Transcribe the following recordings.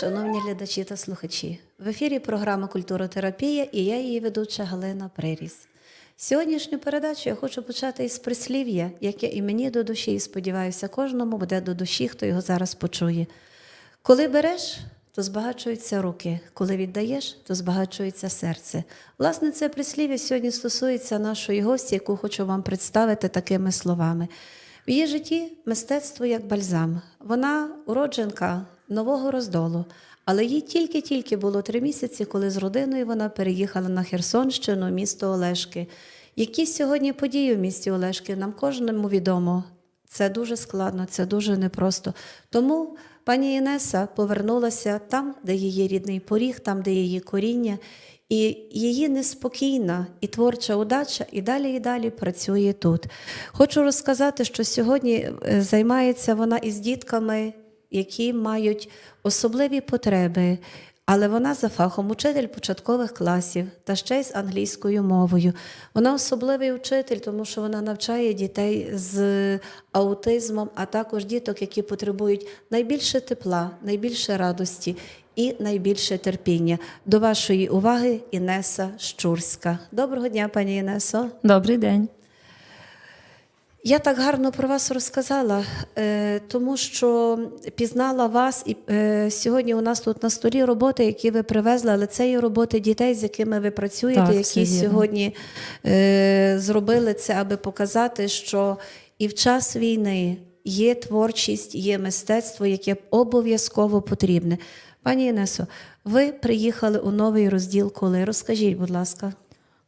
шановні глядачі та слухачі. В ефірі програма Культуротерапія і я її ведуча Галина Приріс. Сьогоднішню передачу я хочу почати із прислів'я, яке і мені до душі, і сподіваюся, кожному буде до душі, хто його зараз почує. Коли береш, то збагачуються руки, коли віддаєш, то збагачується серце. Власне, це прислів'я сьогодні стосується нашої гості, яку хочу вам представити такими словами. В її житті мистецтво як бальзам. Вона уродженка нового роздолу, але їй тільки-тільки було три місяці, коли з родиною вона переїхала на Херсонщину, місто Олешки. Які сьогодні події в місті Олешки, нам кожному відомо. Це дуже складно, це дуже непросто. Тому пані Інеса повернулася там, де її рідний поріг, там, де її коріння, і її неспокійна і творча удача і далі і далі працює тут. Хочу розказати, що сьогодні е, займається вона із дітками, які мають особливі потреби. Але вона за фахом учитель початкових класів та ще й з англійською мовою. Вона особливий учитель, тому що вона навчає дітей з аутизмом, а також діток, які потребують найбільше тепла, найбільше радості і найбільше терпіння. До вашої уваги Інеса Щурська. Доброго дня, пані Інесо. Добрий день. Я так гарно про вас розказала, е, тому що пізнала вас, і е, сьогодні у нас тут на столі роботи, які ви привезли, але це є роботи дітей, з якими ви працюєте, Так, які сьогодні е, зробили це, аби показати, що і в час війни є творчість, є мистецтво, яке обов'язково потрібне. Пані Інесо, ви приїхали у новий розділ коли? Розкажіть, будь ласка.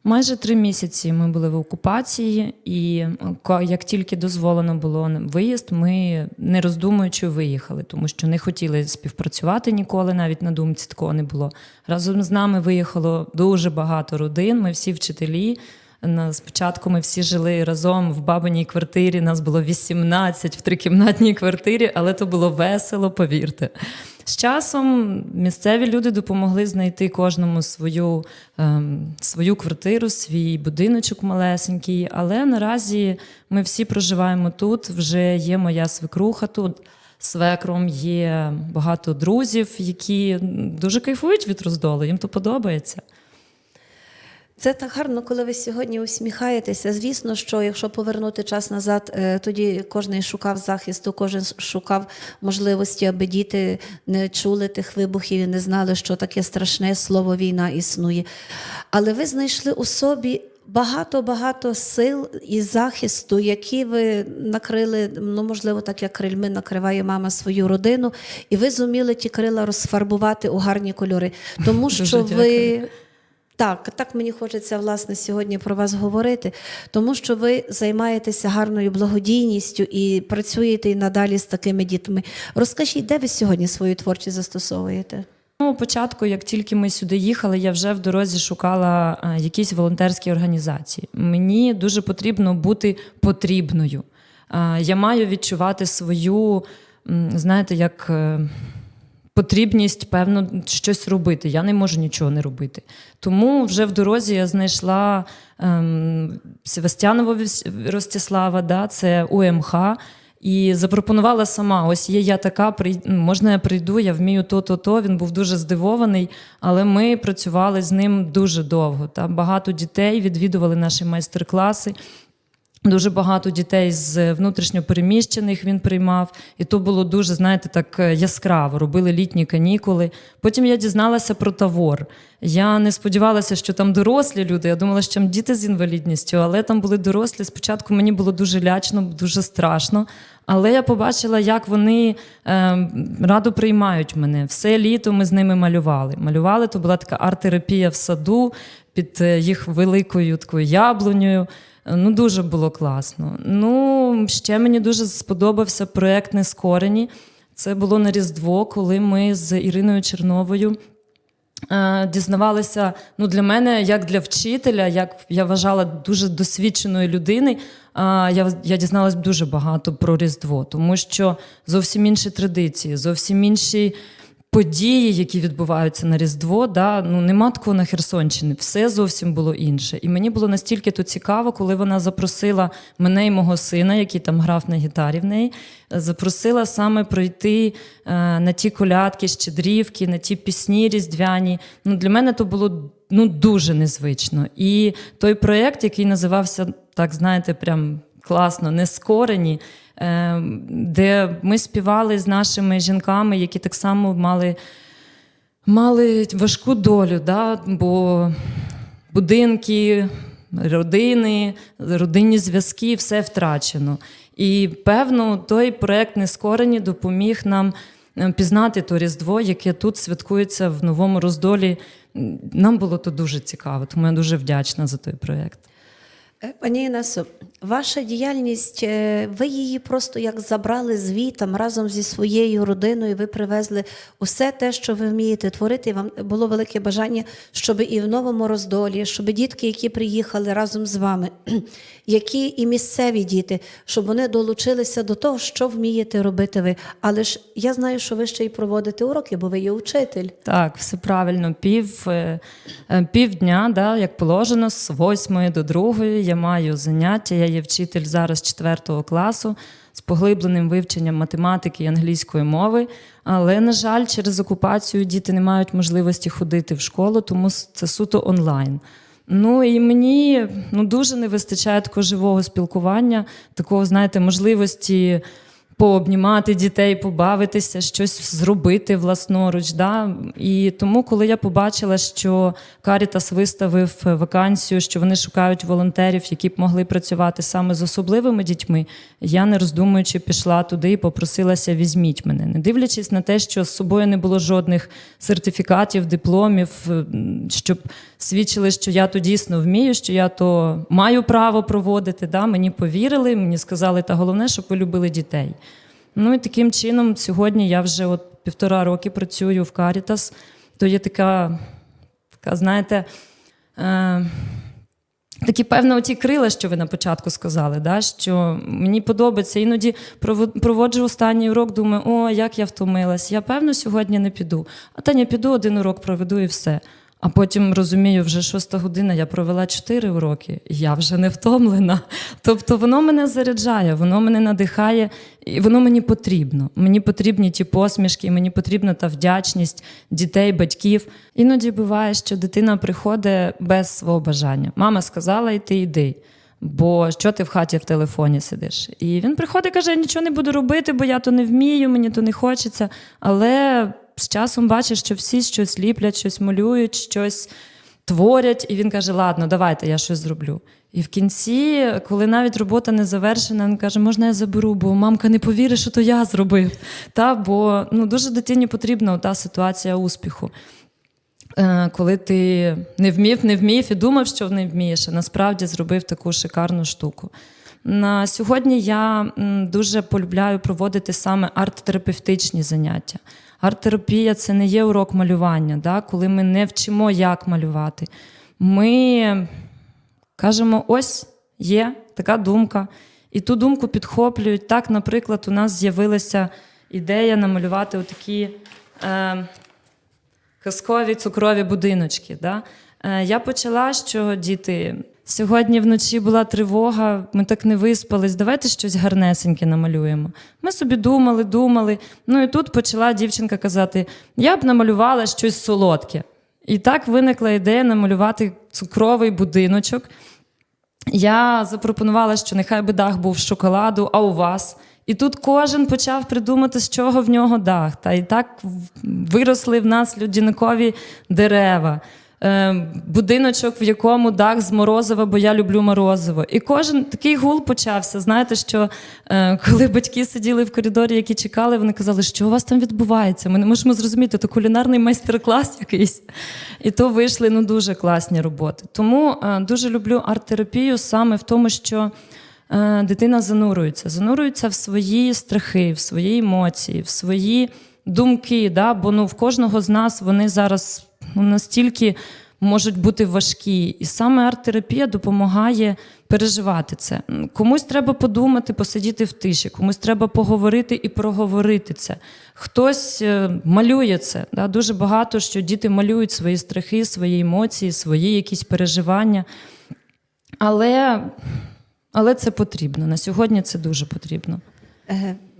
Майже три місяці ми були в окупації, і ко- як тільки дозволено було виїзд, ми не роздумуючи виїхали, тому що не хотіли співпрацювати ніколи, навіть на думці такого не було. Разом з нами виїхало дуже багато родин. Ми всі вчителі. Спочатку ми всі жили разом в бабиній квартирі. Нас було 18 в трикімнатній квартирі, але то було весело, повірте. З часом місцеві люди допомогли знайти кожному свою, ем, свою квартиру, свій будиночок малесенький. Але наразі ми всі проживаємо тут. Вже є моя свекруха тут. Свекром є багато друзів, які дуже кайфують від роздолу, їм то подобається. Це так гарно, коли ви сьогодні усміхаєтеся. Звісно, що якщо повернути час назад, е, тоді кожен шукав захисту, кожен шукав можливості, аби діти не чули тих вибухів і не знали, що таке страшне слово війна існує. Але ви знайшли у собі. Багато-багато сил і захисту, які ви накрили, ну можливо, так як крильми накриває мама свою родину, і ви зуміли ті крила розфарбувати у гарні кольори. Тому що ви так, так мені хочеться власне сьогодні про вас говорити, тому що ви займаєтеся гарною благодійністю і працюєте і надалі з такими дітьми. Розкажіть, де ви сьогодні свою творчість застосовуєте? Ну, початку, як тільки ми сюди їхали, я вже в дорозі шукала е, якісь волонтерські організації. Мені дуже потрібно бути потрібною. Е, Я маю відчувати свою, знаєте, як. Потрібність, певно, щось робити. Я не можу нічого не робити. Тому вже в дорозі я знайшла ем, Севастьянова Ростислава, да, це УМХ, і запропонувала сама: ось є я така, можна я прийду, я вмію то-то, то. Він був дуже здивований, але ми працювали з ним дуже довго. Та багато дітей відвідували наші майстер-класи. Дуже багато дітей з внутрішньопереміщених він приймав, і то було дуже, знаєте, так е, яскраво. Робили літні канікули. Потім я дізналася про Тавор. Я не сподівалася, що там дорослі люди. Я думала, що там діти з інвалідністю, але там були дорослі. Спочатку мені було дуже лячно, дуже страшно. Але я побачила, як вони е, радо приймають мене. Все літо ми з ними малювали. Малювали то була така арт-терапія в саду під е, їх великою такою яблунею. Ну, дуже було класно. Ну, ще мені дуже сподобався проект Нескорені. Це було на Різдво, коли ми з Іриною Черновою е, дізнавалися. Ну, для мене, як для вчителя, як я вважала дуже досвідченої людини, я, я дізналась дуже багато про Різдво, тому що зовсім інші традиції, зовсім інші події, які відбуваються на Різдво, да, ну нема такого на Херсонщині. Все зовсім було інше. І мені було настільки то цікаво, коли вона запросила мене і мого сина, який там грав на гітарі в неї, запросила саме пройти е, на ті колядки, щедрівки, на ті пісні різдвяні. Ну, для мене то було ну, дуже незвично. І той проєкт, який називався, так знаєте, прям класно, нескорені. Е, Де ми співали з нашими жінками, які так само мали, мали важку долю, да? бо будинки, родини, родинні зв'язки, все втрачено. І певно, той проект Нескорені допоміг нам е, пізнати то Різдво, яке тут святкується в новому роздолі. Нам було то дуже цікаво, тому я дуже вдячна за той проект. Е, Пані Інесо, ваша діяльність, е, ви її просто як забрали звітом разом зі своєю родиною. Ви привезли усе те, що ви вмієте творити. Вам було велике бажання, щоб і в новому роздолі, щоб дітки, які приїхали разом з вами, які і місцеві діти, щоб вони долучилися до того, що вмієте робити ви. Але ж я знаю, що ви ще й проводите уроки, бо ви є учитель. Так, все правильно. Пів, е, е, півдня, да, як положено, з 8 до 2 я маю заняття. Є вчитель зараз 4 класу з поглибленим вивченням математики і англійської мови. Але, на жаль, через окупацію діти не мають можливості ходити в школу, тому це суто онлайн. Ну і мені ну, дуже не вистачає такого живого спілкування, такого, знаєте, можливості пообнімати дітей, побавитися, щось зробити власноруч. Да? І тому, коли я побачила, що Карітас виставив вакансію, що вони шукають волонтерів, які б могли працювати саме з особливими дітьми, я не роздумуючи пішла туди і попросилася, візьміть мене, не дивлячись на те, що з собою не було жодних сертифікатів, дипломів, щоб свідчили, що я то дійсно вмію, що я то маю право проводити. Да? Мені повірили, мені сказали, та головне, щоб ви любили дітей. Ну і таким чином, сьогодні я вже от півтора роки працюю в Карітас. То є така, така знаєте, е, такі певно оті крила, що ви на початку сказали, да? що мені подобається. Іноді проводжу останній урок, думаю, о, як я втомилась. Я певно сьогодні не піду. А та не піду, один урок проведу і все. А потім розумію, вже шоста година, я провела чотири уроки, і я вже не втомлена. Тобто воно мене заряджає, воно мене надихає, і воно мені потрібно. Мені потрібні ті посмішки, мені потрібна та вдячність дітей, батьків. Іноді буває, що дитина приходить без свого бажання. Мама сказала, йти йди. Бо що ти в хаті в телефоні сидиш? І він приходить і каже: нічого не буду робити, бо я то не вмію, мені то не хочеться. Але з часом бачиш, що всі щось ліплять, щось малюють, щось творять, і він каже: Ладно, давайте я щось зроблю. І в кінці, коли навіть робота не завершена, він каже, можна я заберу, бо мамка не повірить, що то я зробив. Та, бо ну, дуже дитині потрібна та ситуація успіху. Е, Коли ти не вмів, не вмів і думав, що не вмієш, а насправді зробив таку шикарну штуку. На сьогодні я дуже полюбляю проводити саме арт-терапевтичні заняття. Арт-терапія це не є урок малювання, да? коли ми не вчимо, як малювати. Ми кажемо: ось є така думка, і ту думку підхоплюють. Так, наприклад, у нас з'явилася ідея намалювати отакі. Е, казкові цукрові будиночки. Да? Е, Я почала, що діти. Сьогодні вночі була тривога, ми так не виспались. Давайте щось гарнесеньке намалюємо. Ми собі думали, думали. Ну і тут почала дівчинка казати: я б намалювала щось солодке. І так виникла ідея намалювати цукровий будиночок. Я запропонувала, що нехай би дах був з шоколаду, а у вас. І тут кожен почав придумати, з чого в нього дах. Та і так виросли в нас людяникові дерева. Е, будиночок, в якому дах з морозива, бо я люблю морозиво. І кожен такий гул почався. Знаєте, що е, коли батьки сиділи в коридорі, які чекали, вони казали, що у вас там відбувається. Ми не можемо зрозуміти, то кулінарний майстер-клас якийсь. І то вийшли ну, дуже класні роботи. Тому е, дуже люблю арт-терапію саме в тому, що е, дитина занурюється, занурюється в свої страхи, в свої емоції, в свої думки. Да? Бо ну, в кожного з нас вони зараз ну, настільки можуть бути важкі. І саме арт-терапія допомагає переживати це. Комусь треба подумати, посидіти в тиші, комусь треба поговорити і проговорити це. Хтось е, малює це. Да? Дуже багато що діти малюють свої страхи, свої емоції, свої якісь переживання. Але, але це потрібно. На сьогодні це дуже потрібно.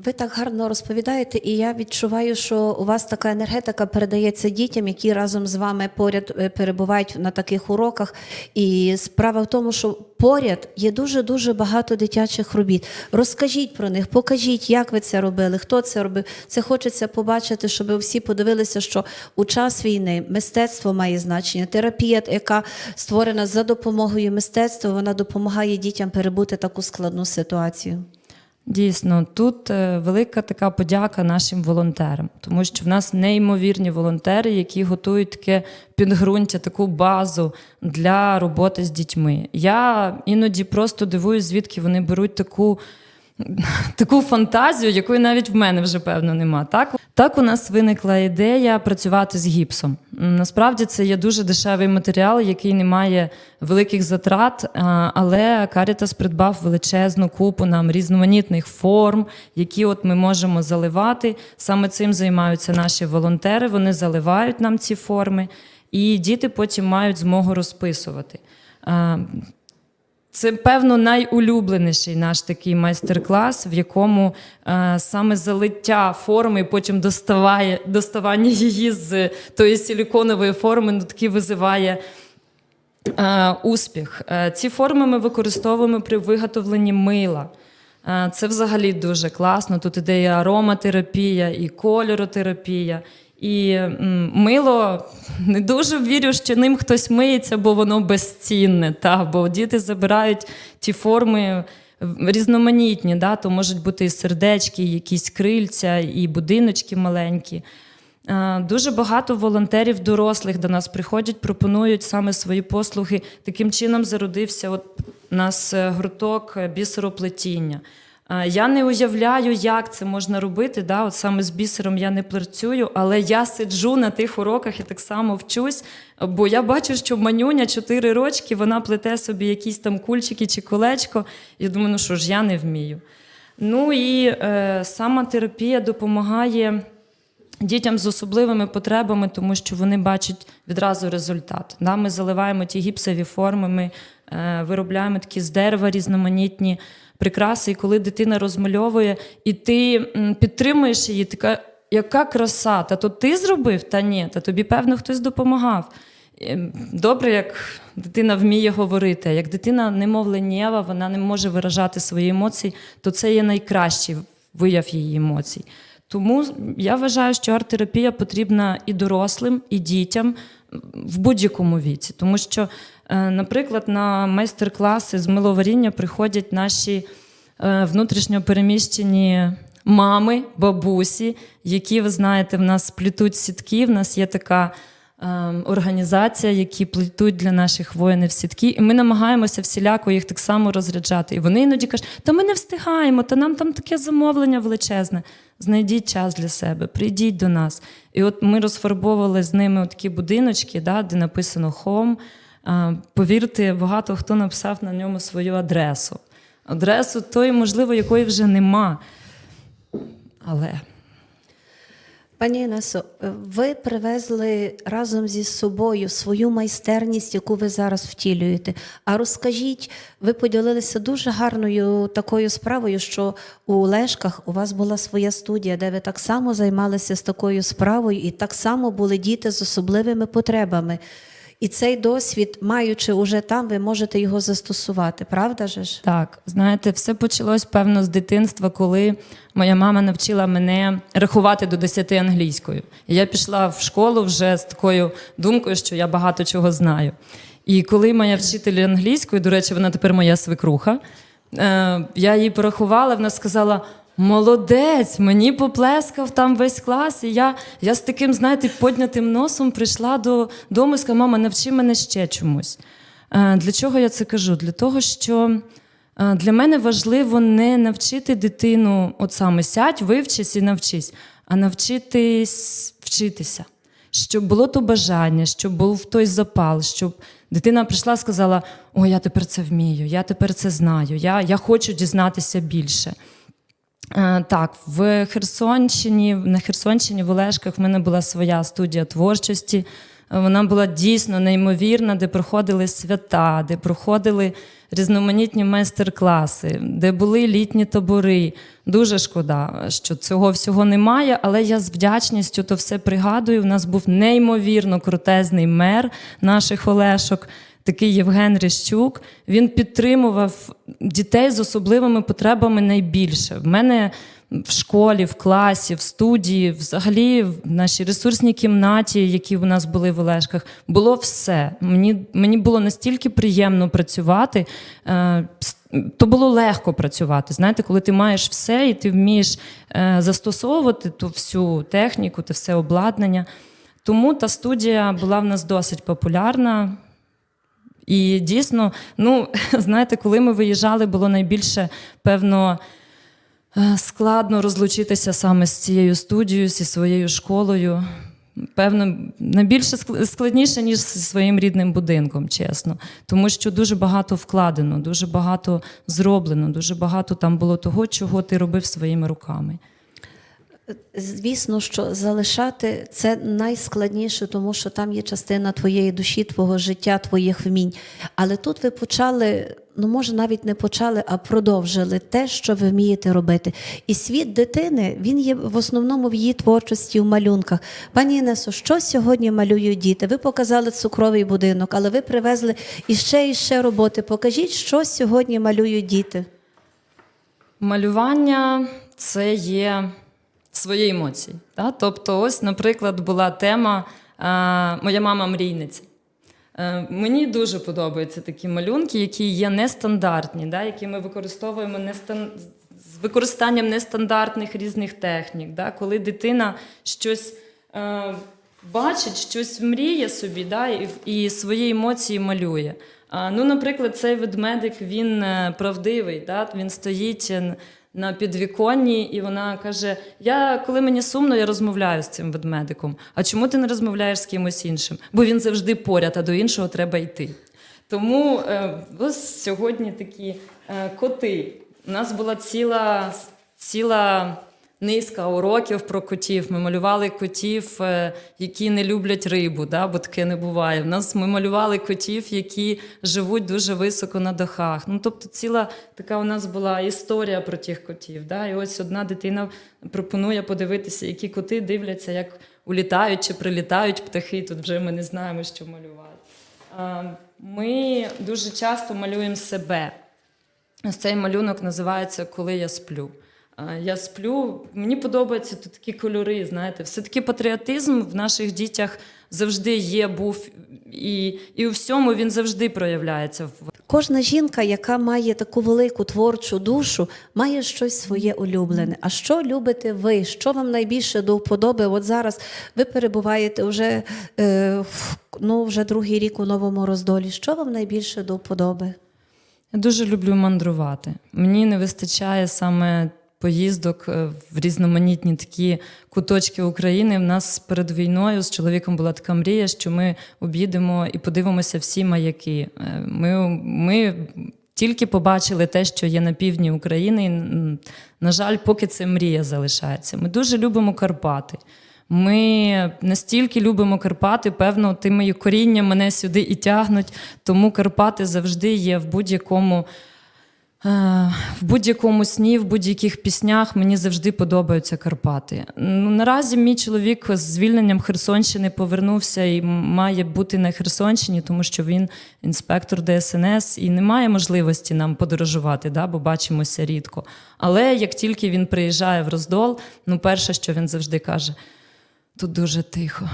Ви так гарно розповідаєте, і я відчуваю, що у вас така енергетика передається дітям, які разом з вами поряд е, перебувають на таких уроках. І справа в тому, що поряд є дуже дуже багато дитячих робіт. Розкажіть про них, покажіть, як ви це робили, хто це робив. Це хочеться побачити, щоб всі подивилися, що у час війни мистецтво має значення. Терапія, яка створена за допомогою мистецтва, вона допомагає дітям перебути таку складну ситуацію. Дійсно, тут е, велика така подяка нашим волонтерам, тому що в нас неймовірні волонтери, які готують таке підґрунтя, таку базу для роботи з дітьми. Я іноді просто дивуюсь, звідки вони беруть таку. Таку фантазію, якої навіть в мене вже певно нема. Так, так у нас виникла ідея працювати з гіпсом. Насправді це є дуже дешевий матеріал, який не має великих затрат, але Карітас придбав величезну купу нам різноманітних форм, які от ми можемо заливати. Саме цим займаються наші волонтери. Вони заливають нам ці форми, і діти потім мають змогу розписувати. Це, певно, найулюбленіший наш такий майстер-клас, в якому е, саме залиття форми, і потім доставає, доставання її з тої силіконової форми, ну, таки визиває е, успіх. Е, ці форми ми використовуємо при виготовленні мила. Е, Це взагалі дуже класно. Тут іде і ароматерапія, і кольоротерапія. І мило не дуже вірю, що ним хтось миється, бо воно безцінне. Та? Бо діти забирають ті форми різноманітні, да? то можуть бути і сердечки, і якісь крильця, і будиночки маленькі. Дуже багато волонтерів дорослих до нас приходять, пропонують саме свої послуги. Таким чином зародився от нас е, гурток е, бісероплетіння. Я не уявляю, як це можна робити. Да? От саме з бісером я не працюю, але я сиджу на тих уроках і так само вчусь, бо я бачу, що манюня 4 рочки, вона плете собі якісь там кульчики чи колечко. І думаю, ну що ж, я не вмію. Ну і е, сама терапія допомагає дітям з особливими потребами, тому що вони бачать відразу результат. Да? Ми заливаємо ті гіпсові форми, ми е, виробляємо такі з дерева різноманітні прикраси. І коли дитина розмальовує, і ти підтримуєш її, така, яка краса, та то ти зробив, та ні, та тобі, певно, хтось допомагав. Ем, Добре, як дитина вміє говорити. Як дитина немовленєва, вона не може виражати свої емоції, то це є найкращий вияв її емоцій. Тому я вважаю, що арт-терапія потрібна і дорослим, і дітям в будь-якому віці. Тому що, наприклад, на майстер-класи з миловаріння приходять наші е, внутрішньо переміщені мами, бабусі, які, ви знаєте, в нас плетуть сітки. В нас є така е, організація, які плетуть для наших воїнів сітки, і ми намагаємося всіляко їх так само розряджати. І вони іноді кажуть, та ми не встигаємо, та нам там таке замовлення величезне. Знайдіть час для себе, прийдіть до нас. І от ми розфарбовували з ними такі будиночки, да, де написано Home. Повірте, багато хто написав на ньому свою адресу. Адресу тої, можливо, якої вже нема. Але Пані Інесо, ви привезли разом зі собою свою майстерність, яку ви зараз втілюєте. А розкажіть, ви поділилися дуже гарною такою справою, що у Лешках у вас була своя студія, де ви так само займалися з такою справою, і так само були діти з особливими потребами. І цей досвід, маючи уже там, ви можете його застосувати, правда же ж? Так, знаєте, все почалось певно з дитинства, коли моя мама навчила мене рахувати до 10 англійською. І я пішла в школу вже з такою думкою, що я багато чого знаю. І коли моя вчитель англійської, до речі, вона тепер моя свекруха, е, я їй порахувала, вона сказала. Молодець, мені поплескав там весь клас, і я, я з таким, знаєте, поднятим носом прийшла до дому і сказала, мама, навчи мене ще чомусь. Е, Для чого я це кажу? Для того, що е, для мене важливо не навчити дитину, от саме сядь, вивчись і навчись, а навчитись вчитися. щоб було то бажання, щоб був той запал, щоб дитина прийшла і сказала: О, я тепер це вмію, я тепер це знаю, я, я хочу дізнатися більше. Е, Так, в Херсонщині, на Херсонщині, в Олешках, в мене була своя студія творчості. Е, Вона була дійсно неймовірна, де проходили свята, де проходили різноманітні майстер-класи, де були літні табори. Дуже шкода, що цього всього немає, але я з вдячністю то все пригадую. У нас був неймовірно крутезний мер наших Олешок такий Євген Рещук. Він підтримував дітей з особливими потребами найбільше. В мене в школі, в класі, в студії, взагалі в нашій ресурсній кімнаті, які у нас були в Олешках, було все. Мені, мені було настільки приємно працювати. Е, то було легко працювати. Знаєте, коли ти маєш все і ти вмієш е, застосовувати ту всю техніку, те все обладнання. Тому та студія була в нас досить популярна. І дійсно, ну знаєте, коли ми виїжджали, було найбільше певно е, складно розлучитися саме з цією студією, зі своєю школою. Певно, найбільше складніше, ніж зі своїм рідним будинком, чесно. Тому що дуже багато вкладено, дуже багато зроблено, дуже багато там було того, чого ти робив своїми руками. Звісно, що залишати це найскладніше, тому що там є частина твоєї душі, твого життя, твоїх вмінь. Але тут ви почали, ну може навіть не почали, а продовжили те, що ви вмієте робити. І світ дитини він є в основному в її творчості, в малюнках. Пані Інесо, що сьогодні малюють діти? Ви показали цукровий будинок, але ви привезли іще і ще роботи. Покажіть, що сьогодні малюють діти. Малювання це є свої емоції. Та? Тобто, ось, наприклад, була тема е, Моя мама мрійниця. Е, Мені дуже подобаються такі малюнки, які є нестандартні, да? які ми використовуємо нестан... з використанням нестандартних різних технік. Да? Коли дитина щось е, бачить, щось мріє собі да? і, і свої емоції малює. А, ну, наприклад, цей ведмедик він е, правдивий, да? він стоїть е, на підвіконні, і вона каже: Я, коли мені сумно, я розмовляю з цим ведмедиком. А чому ти не розмовляєш з кимось іншим? Бо він завжди поряд, а до іншого треба йти. Тому е, ось сьогодні такі е, коти. У нас була ціла, ціла низка уроків про котів. Ми малювали котів, е, які не люблять рибу, да, бо таке не буває. У нас ми малювали котів, які живуть дуже високо на дахах. Ну, тобто, ціла така у нас була історія про тих котів. Да? І ось одна дитина пропонує подивитися, які коти дивляться, як улітають чи прилітають птахи. Тут вже ми не знаємо, що малювати. Ми дуже часто малюємо себе. Ось цей малюнок називається Коли я сплю. А, Я сплю, мені подобаються тут такі кольори, знаєте, все-таки патріотизм в наших дітях завжди є, був, і, і у всьому він завжди проявляється. Кожна жінка, яка має таку велику творчу душу, має щось своє улюблене. А що любите ви? Що вам найбільше до вподоби? От зараз ви перебуваєте вже, е, в, ну, вже другий рік у новому роздолі. Що вам найбільше до вподоби? Я дуже люблю мандрувати. Мені не вистачає саме поїздок е, в різноманітні такі куточки України. В нас перед війною з чоловіком була така мрія, що ми об'їдемо і подивимося всі маяки. Е, Ми, ми тільки побачили те, що є на півдні України. і, На жаль, поки це мрія залишається. Ми дуже любимо Карпати. Ми настільки любимо Карпати, певно, тими коріння мене сюди і тягнуть. Тому Карпати завжди є в будь-якому. Е, В будь-якому сні, в будь-яких піснях мені завжди подобаються Карпати. Наразі мій чоловік з звільненням Херсонщини повернувся і має бути на Херсонщині, тому що він інспектор ДСНС і не має можливості нам подорожувати, да, бо бачимося рідко. Але як тільки він приїжджає в Роздол, ну перше, що він завжди каже: тут дуже тихо,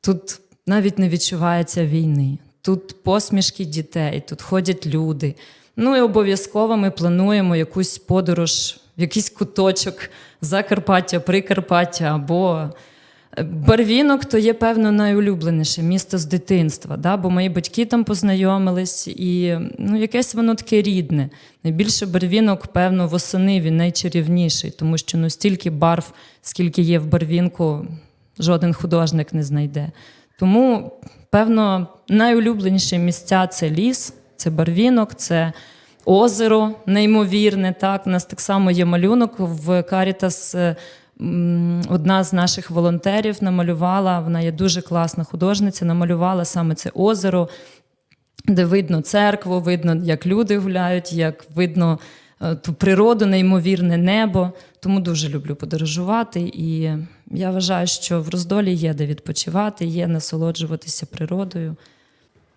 тут навіть не відчувається війни, тут посмішки дітей, тут ходять люди. Ну і обов'язково ми плануємо якусь подорож в якийсь куточок Закарпаття, Прикарпаття або е, Барвінок то є, певно, найулюбленіше місто з дитинства, да? бо мої батьки там познайомились, і ну, якесь воно таке рідне. Найбільше барвінок, певно, восени він найчарівніший, тому що ну, стільки барв, скільки є в барвінку, жоден художник не знайде. Тому, певно, найулюбленіші місця це ліс, це барвінок, це озеро неймовірне. Так, у нас так само є малюнок в Карітас. е, Одна з наших волонтерів намалювала, вона є дуже класна художниця, намалювала саме це озеро, де видно церкву, видно, як люди гуляють, як видно е, ту природу, неймовірне небо. Тому дуже люблю подорожувати. І я вважаю, що в роздолі є де відпочивати, є насолоджуватися природою.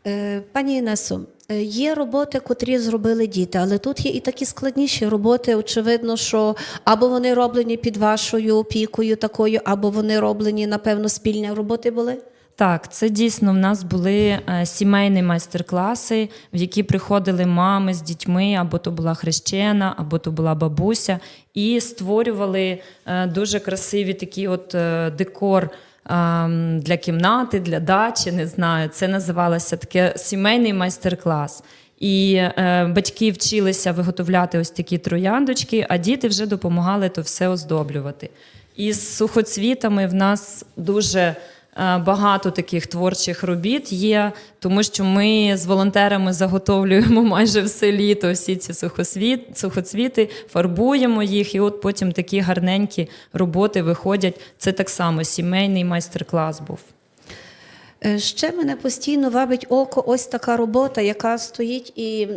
Е, Пані Інесо, е, є роботи, котрі зробили діти, але тут є і такі складніші роботи. Очевидно, що або вони роблені під вашою опікою такою, або вони роблені, напевно, спільні роботи були. Так, це дійсно в нас були е, сімейні майстер-класи, в які приходили мами з дітьми, або то була хрещена, або то була бабуся, і створювали дуже красиві такі от декор. Для кімнати, для дачі, не знаю. Це називалося таке сімейний майстер-клас. І е, батьки вчилися виготовляти ось такі трояндочки, а діти вже допомагали то все оздоблювати. І з сухоцвітами в нас дуже багато таких творчих робіт є, тому що ми з волонтерами заготовлюємо майже все літо всі ці сухосвіт, сухоцвіти, фарбуємо їх, і от потім такі гарненькі роботи виходять. Це так само сімейний майстер-клас був. Е, Ще мене постійно вабить око ось така робота, яка стоїть, і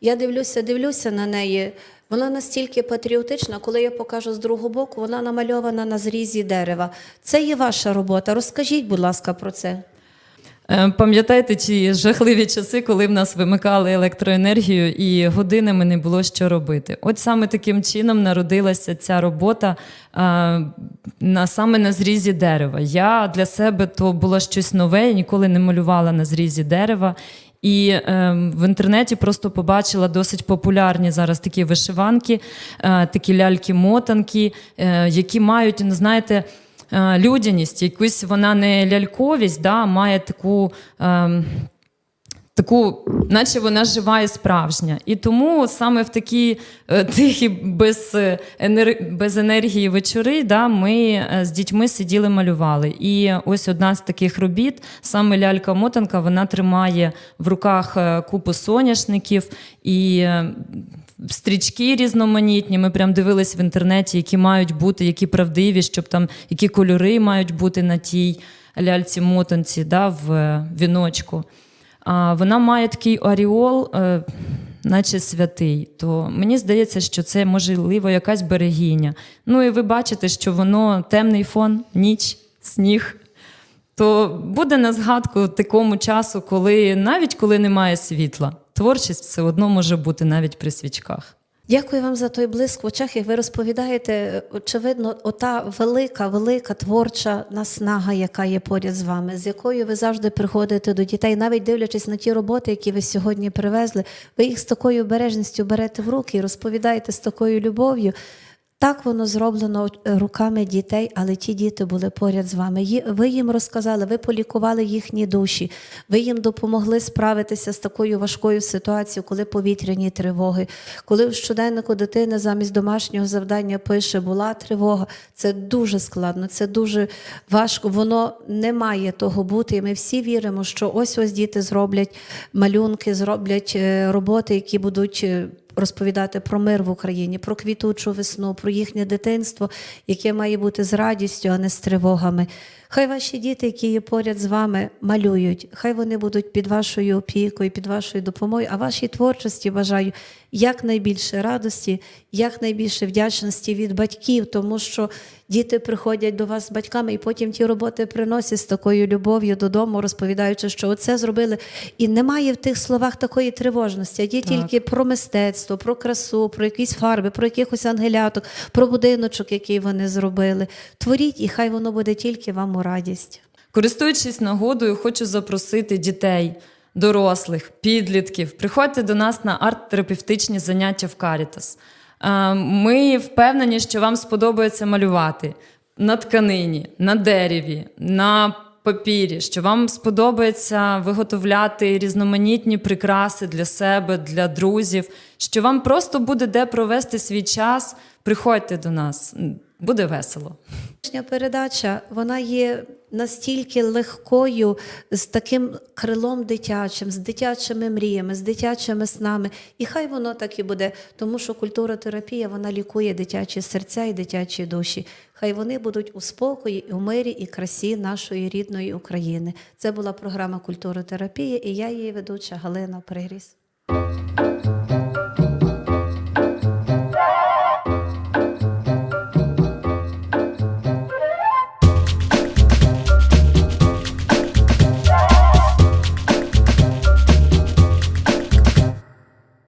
я дивлюся, дивлюся на неї. Вона настільки патріотична, коли я покажу з другого боку, вона намальована на зрізі дерева. Це є ваша робота. Розкажіть, будь ласка, про це. Е, Пам'ятаєте ті жахливі часи, коли в нас вимикали електроенергію і годинами не було що робити? От саме таким чином народилася ця робота а, на саме на зрізі дерева. Я для себе то було щось нове, я ніколи не малювала на зрізі дерева. І е, в інтернеті просто побачила досить популярні зараз такі вишиванки, е, такі ляльки-мотанки, е, які мають, ну, знаєте, е, людяність, якусь вона не ляльковість, да, має таку. ем, Таку, наче вона жива і справжня. І тому саме в такі е, тихі, без, е, енер... без енергії вечори, да, ми е, з дітьми сиділи, малювали. І ось одна з таких робіт, саме лялька-мотанка, вона тримає в руках купу соняшників і стрічки різноманітні. Ми прям дивились в інтернеті, які мають бути, які правдиві, щоб там які кольори мають бути на тій ляльці-мотанці, да, в віночку. А вона має такий оріол, е, наче святий. То мені здається, що це можливо якась берегиня. Ну і ви бачите, що воно темний фон, ніч, сніг. То буде на згадку такому часу, коли навіть коли немає світла, творчість все одно може бути навіть при свічках. Дякую вам за той блиск в очах, як ви розповідаєте. Очевидно, ота велика, велика творча наснага, яка є поряд з вами, з якою ви завжди приходите до дітей, навіть дивлячись на ті роботи, які ви сьогодні привезли, ви їх з такою обережністю берете в руки і розповідаєте з такою любов'ю. Так воно зроблено е, руками дітей, але ті діти були поряд з вами. Ви їм розказали, ви полікували їхні душі, ви їм допомогли справитися з такою важкою ситуацією, коли повітряні тривоги, коли в щоденнику дитини замість домашнього завдання пише була тривога. Це дуже складно, це дуже важко. Воно не має того бути. І ми всі віримо, що ось ось діти зроблять малюнки, зроблять е, роботи, які будуть. Розповідати про мир в Україні, про квітучу весну, про їхнє дитинство, яке має бути з радістю, а не з тривогами. Хай ваші діти, які є поряд з вами, малюють, хай вони будуть під вашою опікою, під вашою допомогою, а вашій творчості бажаю якнайбільше радості, якнайбільше вдячності від батьків, тому що діти приходять до вас з батьками і потім ті роботи приносять з такою любов'ю додому, розповідаючи, що оце зробили. І немає в тих словах такої тривожності, а є Так. тільки про мистецтво, про красу, про якісь фарби, про якихось ангеляток, про будиночок, який вони зробили. Творіть, і хай воно буде тільки вам у радість. Користуючись нагодою, хочу запросити дітей, дорослих, підлітків. Приходьте до нас на арт-терапевтичні заняття в Карітас. Е, Ми впевнені, що вам сподобається малювати на тканині, на дереві, на папірі, що вам сподобається виготовляти різноманітні прикраси для себе, для друзів, що вам просто буде де провести свій час. Приходьте до нас. буде весело. Передача вона є настільки легкою, з таким крилом дитячим, з дитячими мріями, з дитячими снами. І хай воно так і буде, тому що культуротерапія вона лікує дитячі серця і дитячі душі. Хай вони будуть у спокої, у мирі і красі нашої рідної України. Це була програма культуротерапія, і я її ведуча Галина Приріс.